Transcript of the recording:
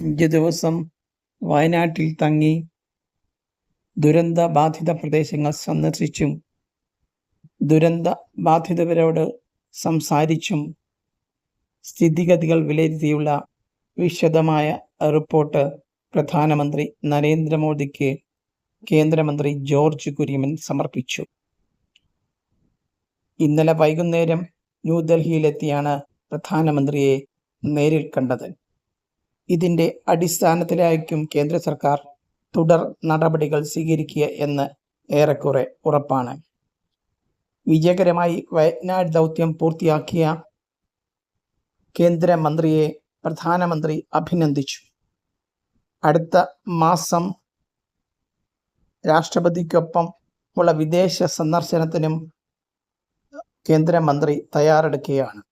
അഞ്ച് ദിവസം വയനാട്ടിൽ തങ്ങി ദുരന്ത ബാധിത പ്രദേശങ്ങൾ സന്ദർശിച്ചും ദുരന്ത ബാധിതവരോട് സംസാരിച്ചും സ്ഥിതിഗതികൾ വിലയിരുത്തിയുള്ള വിശദമായ റിപ്പോർട്ട് പ്രധാനമന്ത്രി നരേന്ദ്രമോദിക്ക് കേന്ദ്രമന്ത്രി ജോർജ് കുര്യൻ സമർപ്പിച്ചു. ഇന്നലെ വൈകുന്നേരം ന്യൂഡൽഹിയിലെത്തിയാണ് പ്രധാനമന്ത്രിയെ നേരിൽ കണ്ടത്. ഇതിന്റെ അടിസ്ഥാനത്തിലായിരിക്കും കേന്ദ്ര സർക്കാർ തുടർ നടപടികൾ സ്വീകരിക്കുക എന്ന് ഏറെക്കുറെ ഉറപ്പാണ്. വിജയകരമായി വയനാട് ദൗത്യം പൂർത്തിയാക്കിയ കേന്ദ്രമന്ത്രിയെ പ്രധാനമന്ത്രി അഭിനന്ദിച്ചു. അടുത്ത മാസം രാഷ്ട്രപതിക്കൊപ്പം ഉള്ള വിദേശ സന്ദർശനത്തിനും കേന്ദ്രമന്ത്രി തയ്യാറെടുക്കുകയാണ്.